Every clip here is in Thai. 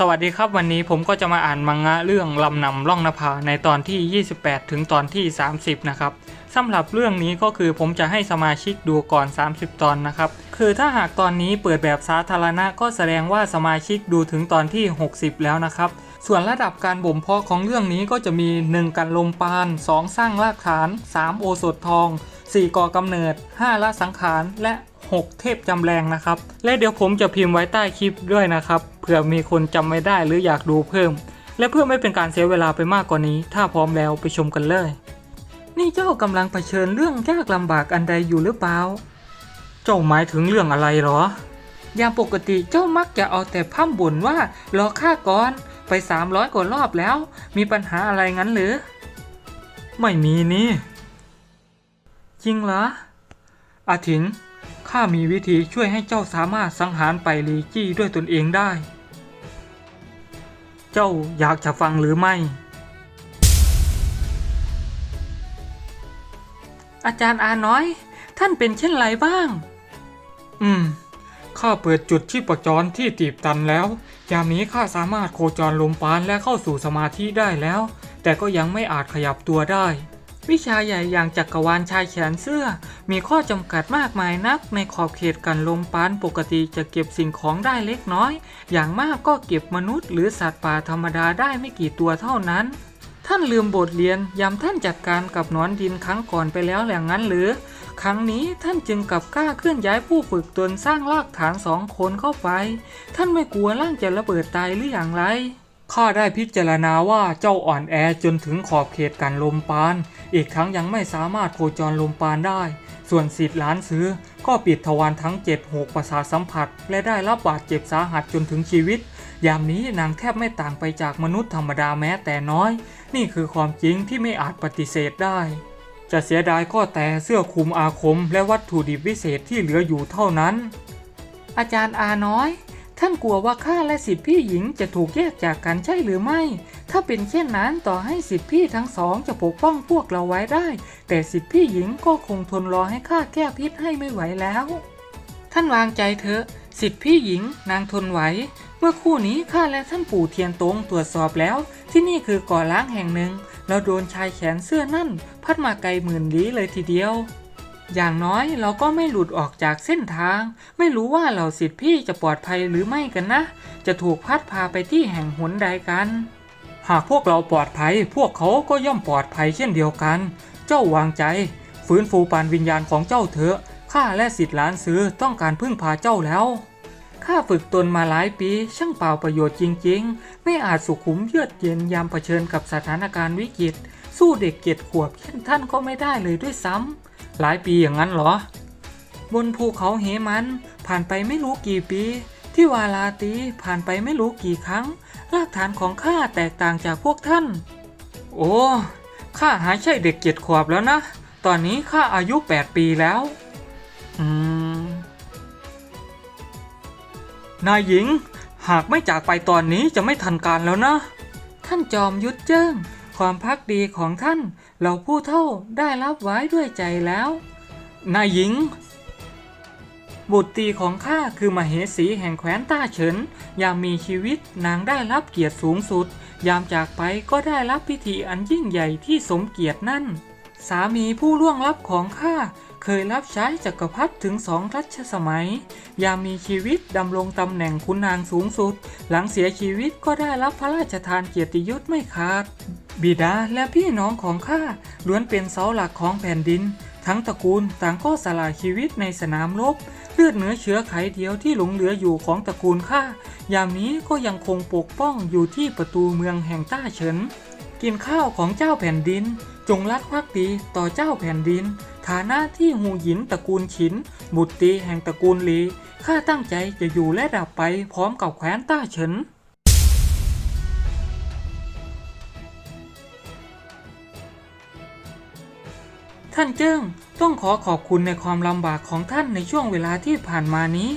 สวัสดีครับวันนี้ผมก็จะมาอ่านมังงะเรื่องลำนำล่องนภาในตอนที่ 28 ถึงตอนที่ 30 นะครับสำหรับเรื่องนี้ก็คือผมจะให้สมาชิกดูก่อน 30 ตอนนะครับ คือถ้าหากตอนนี้เปิดแบบสาธารณะก็แสดงว่าสมาชิกดูถึงตอนที่ 60 แล้วนะครับ ส่วนระดับการบ่มเพาะของเรื่องนี้ก็จะมี 1 กันลมปาน 2 สร้างรากฐาน 3 โอสถทอง 4ก่อกำเนิด 5 ละสังขาร และ 6 เทพจำแรงนะครับ และเดี๋ยวผมจะพิมพ์ไว้ใต้คลิปด้วยนะครับ เผื่อมีคนจำไม่ได้หรืออยากดูเพิ่ม และเพื่อไม่เป็นการเสียเวลาไปมากกว่านี้ ถ้าพร้อมแล้วไปชมกันเลย นี่เจ้ากำลังเผชิญเรื่องยากลำบากอันใดอยู่หรือเปล่า เจ้าหมายถึงเรื่องอะไรหรออย่างปกติเจ้ามักจะเอาแต่พร่ำบ่นว่ารอข้าก่อนไป 300 กว่ารอบแล้ว มีปัญหาอะไรงั้นหรือ ไม่มีนี่ จริงเหรออาถิงข้ามีวิธีช่วยให้เจ้าสามารถสังหารไปลีจี้ด้วยตนเองได้ เจ้าอยากจะฟังหรือไม่ อาจารย์อาน้อย ท่านเป็นเช่นไรบ้าง อืม ข้าเปิดจุดที่ประจรที่ตีบตันแล้ว ยามนี้ข้าสามารถโคจรลมปานและเข้าสู่สมาธิได้แล้ว แต่ก็ยังไม่อาจขยับตัวได้ วิชาใหญ่อย่างจักรวาลชายแขนเสื้อ มีข้อจำกัดมากมายนัก ในขอบเขตกันลมปานปกติจะเก็บสิ่งของได้เล็กน้อย อย่างมากก็เก็บมนุษย์หรือสัตว์ป่าธรรมดาได้ไม่กี่ตัวเท่านั้น ท่านลืมบทเรียนยามท่านจัดการกับนอนดินครั้งก่อนไปแล้วอย่างนั้นหรือ ครั้งนี้ท่านจึงกลับกล้าเคลื่อนย้ายผู้ฝึกตนสร้างรากฐานสองคนเข้าไป ท่านไม่กลัวร่างจะระเบิดตายหรืออย่างไร ข้าได้พิจารณาว่าเจ้าอ่อนแอจนถึงขอบเขตกันลมปาน อีกทั้งยังไม่สามารถโคจรลมปานได้ ส่วนสิทธิ์ล้านซื้อ ก็ปิดทวารทั้งเจ็ดหกประสาทสัมผัส และได้รับบาดเจ็บสาหัสจนถึงชีวิต ยามนี้นางแทบไม่ต่างไปจากมนุษย์ธรรมดาแม้แต่น้อย นี่คือความจริงที่ไม่อาจปฏิเสธได้ จะเสียดายก็แต่เสื้อคลุมอาคม และวัตถุดิบวิเศษที่เหลืออยู่เท่านั้น อาจารย์อาน้อย ท่านกลัวว่าข้าและสิทธิพี่หญิงจะถูกแยกจากกันใช่หรือไม่ ถ้าเป็นเช่นนั้นต่อให้สิทธิพี่ทั้งสองจะปกป้องพวกเราไว้ได้ แต่สิทธิพี่หญิงก็คงทนรอให้ข้าแก้พิษให้ไม่ไหวแล้ว ท่านวางใจเถอะ สิทธิพี่หญิงนางทนไหว เมื่อคู่นี้ข้าและท่านปู่เทียนตงตรวจสอบแล้ว ที่นี่คือก่อล้างแห่งหนึ่ง เราโดนชายแขนเสื้อนั่น พัดมาไกลหมื่นลี้เลยทีเดียว อย่างน้อยเราก็ไม่หลุดออกจากเส้นทาง ไม่รู้ว่าเหล่าสิทธิพี่จะปลอดภัยหรือไม่กันนะ จะถูกพัดพาไปที่แห่งหนใดกัน หากพวกเราปลอดภัย พวกเขาก็ย่อมปลอดภัยเช่นเดียวกัน เจ้าวางใจ ฟื้นฟูปานวิญญาณของเจ้าเถอะข้าและสิทธิล้านซื้อต้องการพึ่งพาเจ้าแล้วข้าฝึกตนมาหลายปี ช่างเปล่าประโยชน์จริง ๆ ไม่อาจสุขุมเยือกเย็นยามเผชิญกับสถานการณ์วิกฤต สู้เด็กเกียรติขวบเช่นท่านก็ไม่ได้เลยด้วยซ้ำ หลายปีอย่างนั้นเหรอ บนภูเขาเหมัน ผ่านไปไม่รู้กี่ปี ที่วาลาตีผ่านไปไม่รู้กี่ครั้งรากฐานของข้าแตกต่างจากพวกท่าน โอ้ข้าหายใช่เด็กเจ็ดขวบแล้วนะ ตอนนี้ข้าอายุ 8 ปีแล้ว อืม นายหญิง หากไม่จากไปตอนนี้จะไม่ทันการแล้วนะ ท่านจอมยุทธเจิ้ง ความพักดีของท่านเราผู้เท่าได้รับไว้ด้วยใจแล้ว นายหญิง บุตรตีของข้าคือมเหสีแห่งแคว้นต้าเฉิน ยามมีชีวิตนางได้รับเกียรติสูงสุด ยามจากไปก็ได้รับพิธีอันยิ่งใหญ่ที่สมเกียรตินั่น สามีผู้ล่วงลับของข้าเคยรับใช้จักรพรรดิถึงสองรัชสมัย ยามมีชีวิตดำรงตำแหน่งคุณนางสูงสุด หลังเสียชีวิตก็ได้รับพระราชทานเกียรติยศไม่ขาด บิดาและพี่น้องของข้าล้วนเป็นเสาหลักของแผ่นดิน ทั้งตระกูลต่างก็สละชีวิตในสนามรบเลือดเนื้อเชื้อไขเดียวที่หลงเหลืออยู่ของตระกูลข้ายามนี้ก็ยังคงปกป้องอยู่ที่ประตูเมืองแห่งต้าเฉินกินข้าวของเจ้าแผ่นดิน จงรักภักดีต่อเจ้าแผ่นดิน ฐานะที่หูหยินตระกูลฉิน บุตรตีแห่งตระกูลหลีข้าตั้งใจจะอยู่และดับไปพร้อมกับแคว้นต้าเฉิน ท่านเจิ้งต้องขอขอบคุณในความลำบากของท่านในช่วงเวลาที่ผ่านมานี้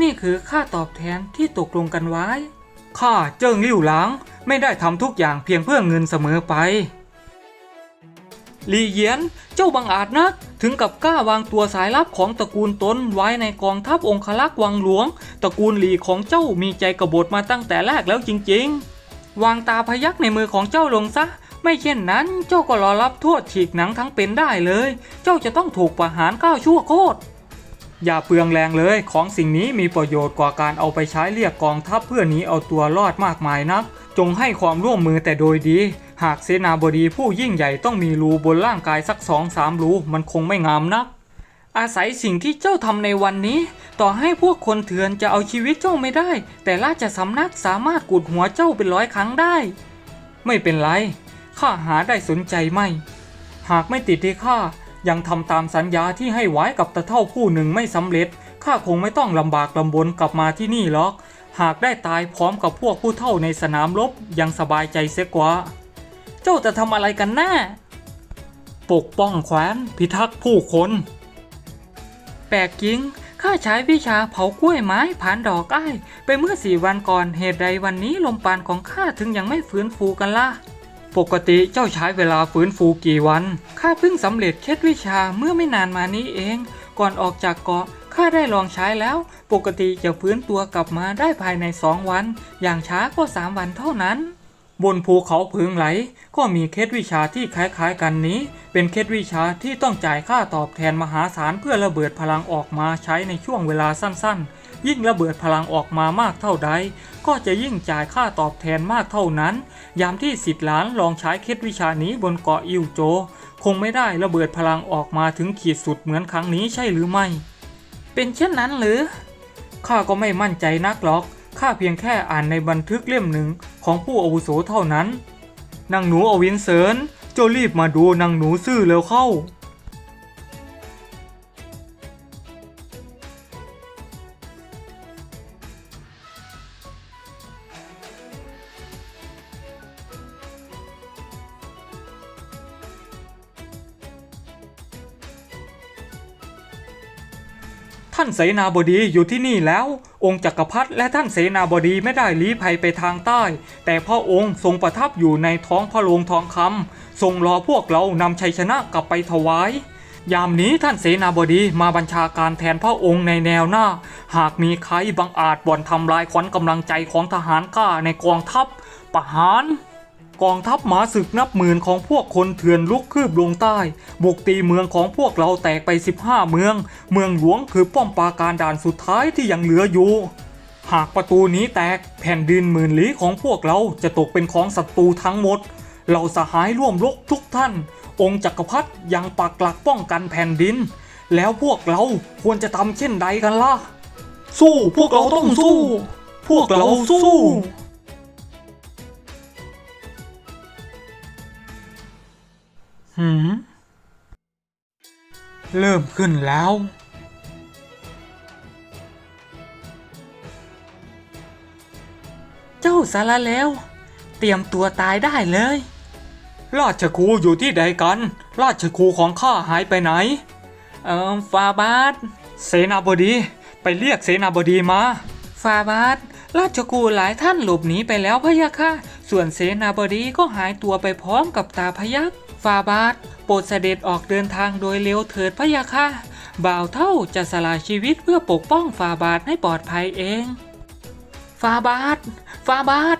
นี่คือค่าตอบแทนที่ตกลงกันไว้ ข้าเจิ้งลิ่วหลางไม่ได้ทำทุกอย่างเพียงเพื่อเงินเสมอไปหลีเยียนเจ้าบังอาจนัก ถึงกับกล้าวางตัวสายลับของตระกูลตนไว้ในกองทัพองคลักษ์วังหลวง ตระกูลหลีของเจ้ามีใจกบฏมาตั้งแต่แรกแล้วจริง ๆ วางตาพยักในมือของเจ้าลงซะ ไม่เช่นนั้นเจ้าก็รอรับโทษฉีกหนังทั้งเป็นได้เลย เจ้าจะต้องถูกประหารก้าวชั่วโคตรอย่าเปลืองแรงเลย ของสิ่งนี้มีประโยชน์กว่าการเอาไปใช้เรียกกองทัพเพื่อหนีเอาตัวรอดมากมายนัก จงให้ความร่วมมือแต่โดยดี หากเสนาบดีผู้ยิ่งใหญ่ต้องมีรูบนร่างกายสักสองสามรูมันคงไม่งามนัก อาศัยสิ่งที่เจ้าทำในวันนี้ ต่อให้พวกคนเถื่อนจะเอาชีวิตเจ้าไม่ได้ แต่ราชสำนักสามารถกุดหัวเจ้าเป็นร้อยครั้งได้ ไม่เป็นไร ข้าหาได้สนใจไม่ หากไม่ติดที่ข้ายังทำตามสัญญาที่ให้ไว้กับตะเท่าผู้หนึ่งไม่สำเร็จข้าคงไม่ต้องลำบากลำบนกลับมาที่นี่หรอก หากได้ตายพร้อมกับพวกผู้เท่าในสนามรบยังสบายใจเสียกว่า เจ้าจะทำอะไรกันแน่ปกป้องแคว้นพิทักษ์ผู้คน แปลกจริง ข้าใช้วิชาเผากล้วยไม้ผ่านดอกอ้ายไปเมื่อสี่วันก่อนเหตุใดวันนี้ลมปานของข้าถึงยังไม่ฟื้นฟูกันล่ะ ปกติเจ้าใช้เวลาฟื้นฟูกี่วัน ข้าเพิ่งสำเร็จเคล็ดวิชาเมื่อไม่นานมานี้เอง ก่อนออกจากเกาะข้าได้ลองใช้แล้ว ปกติจะฟื้นตัวกลับมาได้ภายในสองวัน อย่างช้าก็สามวันเท่านั้น บนภูเขาพึงไหล ก็มีเคล็ดวิชาที่คล้ายๆกันนี้ เป็นเคล็ดวิชาที่ต้องจ่ายค่าตอบแทนมหาศาลเพื่อระเบิดพลังออกมาใช้ในช่วงเวลาสั้นๆ ยิ่งระเบิดพลังออกมามากเท่าใด ก็จะยิ่งจ่ายค่าตอบแทนมากเท่านั้น ยามที่สิทธิ์หลานลองใช้เคล็ดวิชานี้บนเกาะอิวโจ คงไม่ได้ระเบิดพลังออกมาถึงขีดสุดเหมือนครั้งนี้ใช่หรือไม่ เป็นเช่นนั้นหรือข้าก็ไม่มั่นใจนักหรอก ข้าเพียงแค่อ่านในบันทึกเล่มหนึ่งของผู้อาวุโสเท่านั้น นางหนูอวินเซิร์นเจ้ารีบมาดูนางหนูซื่อเร็วเข้าานเสนาบดีอยู่ที่นี่แล้ว องค์จักรพรรดิและท่านเสนาบดีไม่ได้ลี้ภัยไปทางใต้ แต่พระองค์ทรงประทับอยู่ในท้องพระโรงทองคำทรงรอพวกเรานำชัยชนะกลับไปถวาย ยามนี้ท่านเสนาบดีมาบัญชาการแทนพระองค์ในแนวหน้า หากมีใครบังอาจบ่อนทำลายขวัญกำลังใจของทหารกล้าในกองทัพประหาร กองทัพหมาศึกนับหมื่นของพวกคนเถื่อนลุกคืบลงใต้ บุกตีเมืองของพวกเราแตกไป 15 เมือง เมืองหลวงคือป้อมปราการด่านสุดท้ายที่ยังเหลืออยู่ หากประตูนี้แตกแผ่นดินหมื่นลี้ของพวกเราจะตกเป็นของศัตรูทั้งหมด เราสหายร่วมรบทุกท่าน องค์จักรพรรดิยังปักหลักป้องกันแผ่นดิน แล้วพวกเราควรจะทำเช่นใดกันล่ะ สู้พวกเราต้องสู้ พวกเราสู้ หืมเริ่มขึ้นแล้ว เจ้าสารเลวเตรียมตัวตายได้เลย ราชครูอยู่ที่ใดกัน ราชครูของข้าหายไปไหน เอ่อฟาบาสเสนาบดีไปเรียกเสนาบดีมา ฟาบาสราชครูหลายท่านหลบหนีไปแล้วพะยะค่ะ ส่วนเสนาบดีก็หายตัวไปพร้อมกับตาพยัก ฟาบาสโปรดเสด็จออกเดินทางโดยเร็วเถิดพะยะค่ะ บ่าวเท่าจะสละชีวิตเพื่อปกป้องฟาบาสให้ปลอดภัยเอง ฟาบาสฟาบาส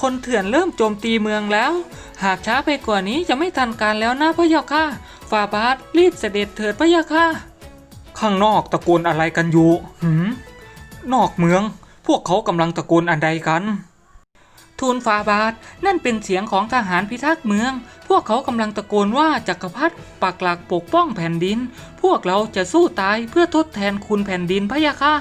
คนเถื่อนเริ่มโจมตีเมืองแล้ว หากช้าไปกว่านี้จะไม่ทันการแล้วนะพะยะค่ะฟาบาสรีบเสด็จเถิดพะยะค่ะ ข้างนอกตะโกนอะไรกันอยู่หืมนอกเมือง พวกเขากำลังตะโกนอันใดกัน ทูลฟาบาท นั่นเป็นเสียงของทหารพิทักษ์เมือง พวกเขากำลังตะโกนว่าจักรพรรดิปักหลักปกป้องแผ่นดิน พวกเราจะสู้ตายเพื่อทดแทนคุณแผ่นดินพะยะค่ะ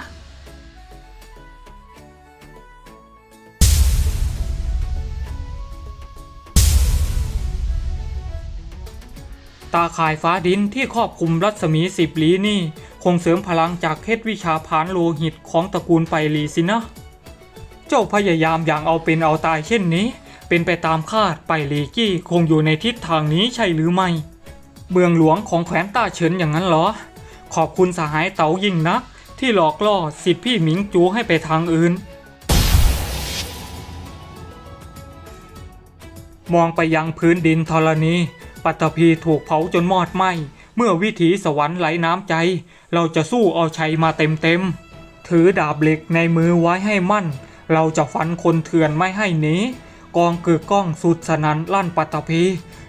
ตาข่ายฟ้าดินที่ครอบคลุมรัศมีสิบลี้นี่ คงเสริมพลังจากเคล็ดวิชาผานโลหิตของตระกูลไปลีสินะ เจ้าพยายามอย่างเอาเป็นเอาตายเช่นนี้ เป็นไปตามคาดไปลีกี้คงอยู่ในทิศทางนี้ใช่หรือไม่ เมืองหลวงของแขวนต้าเฉินอย่างนั้นเหรอ ขอบคุณสหายเต๋ายิ่งนัก ที่หลอกล่อสิทธิพี่หมิงจูให้ไปทางอื่น มองไปยังพื้นดินธรณี ปัตตภีถูกเผาจนมอดไหมเมื่อวิถีสวรรค์ไหลน้ำใจ เราจะสู้เอาชัยมาเต็มเต็มถือดาบเหล็กในมือไว้ให้มั่น เราจะฟันคนเถื่อนไม่ให้หนีกองกึกก้องสุดสนันลั่นปัตตภี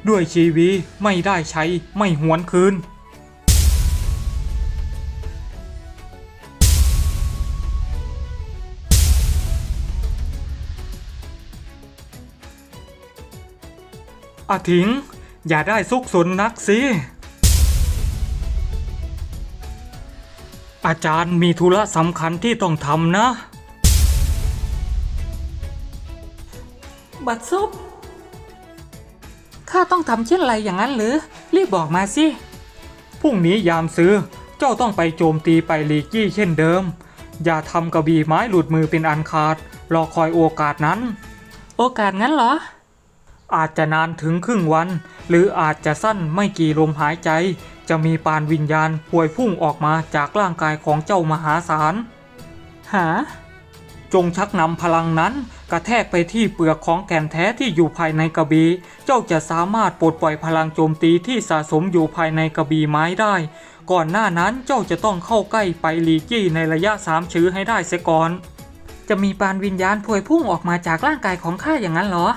ด้วยชีวีไม่ได้ใช้ไม่หวนคืนอาถิง อย่าได้ซุกสนนักสิ อาจารย์มีธุระสำคัญที่ต้องทำนะ บัดซบข้าต้องทำเช่นไรอย่างนั้นหรือ รีบบอกมาสิ พรุ่งนี้ยามซื้อ เจ้าต้องไปโจมตีไปลีกี้เช่นเดิม อย่าทำกระบี่ไม้หลุดมือเป็นอันขาด รอคอยโอกาสนั้น โอกาสงั้นเหรอ อาจจะนานถึงครึ่งวัน หรืออาจจะสั้นไม่กี่ลมหายใจ จะมีปานวิญญาณป่วยพุ่งออกมาจากร่างกายของเจ้ามหาศาล หา จงชักนำพลังนั้น กระแทกไปที่เปลือกของแก่นแท้ที่อยู่ภายในกระบี่เจ้าจะสามารถปลดปล่อยพลังโจมตีที่สะสมอยู่ภายในกระบี่ไม้ได้ ก่อนหน้านั้นเจ้าจะต้องเข้าใกล้ไปลีกี้ในระยะสามชื้อให้ได้เสียก่อน จะมีปานวิญญาณพวยพุ่งออกมาจากร่างกายของข้าอย่างนั้นเหรอ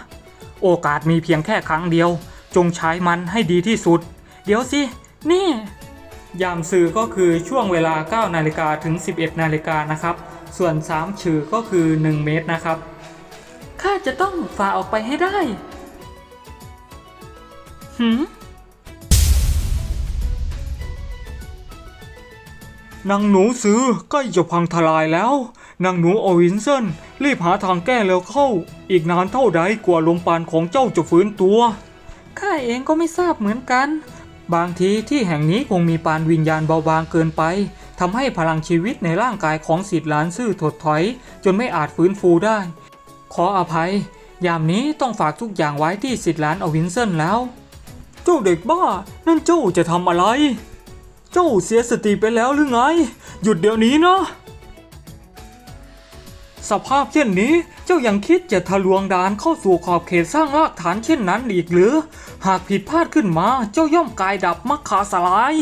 โอกาสมีเพียงแค่ครั้งเดียว จงใช้มันให้ดีที่สุด เดี๋ยวสิ นี่ยามสื่อก็คือช่วงเวลา 9 นาฬิกาถึง 11 นาฬิกานะครับ ส่วน 3 ชื่อก็คือ 1 เมตรนะครับ ข้าจะต้องฝ่าออกไปให้ได้หืมนางหนูซื้อใกล้จะพังทลายแล้ว นางหนูโอวินเซนรีบหาทางแก้แล้วเข้า อีกนานเท่าใดกว่าลมปานของเจ้าจะฟื้นตัวข้าเองก็ไม่ทราบเหมือนกัน บางทีที่แห่งนี้คงมีปานวิญญาณเบาบางเกินไป ทำให้พลังชีวิตในร่างกายของสิทธิ์หลานซื่อถดถอย จนไม่อาจฟื้นฟูได้ ขออภัย ยามนี้ต้องฝากทุกอย่างไว้ที่สิทธิ์หลานอวินเซนแล้ว เจ้าเด็กบ้า นั่นเจ้าจะทำอะไร เจ้าเสียสติไปแล้วหรือไง หยุดเดี๋ยวนี้นะสภาพเช่นนี้เจ้ายังคิดจะทะลวงดานเข้าสู่ขอบเขตสร้างรากฐานเช่นนั้นอีกหรือ หากผิดพลาดขึ้นมาเจ้าย่อมกายดับมักขาสลาย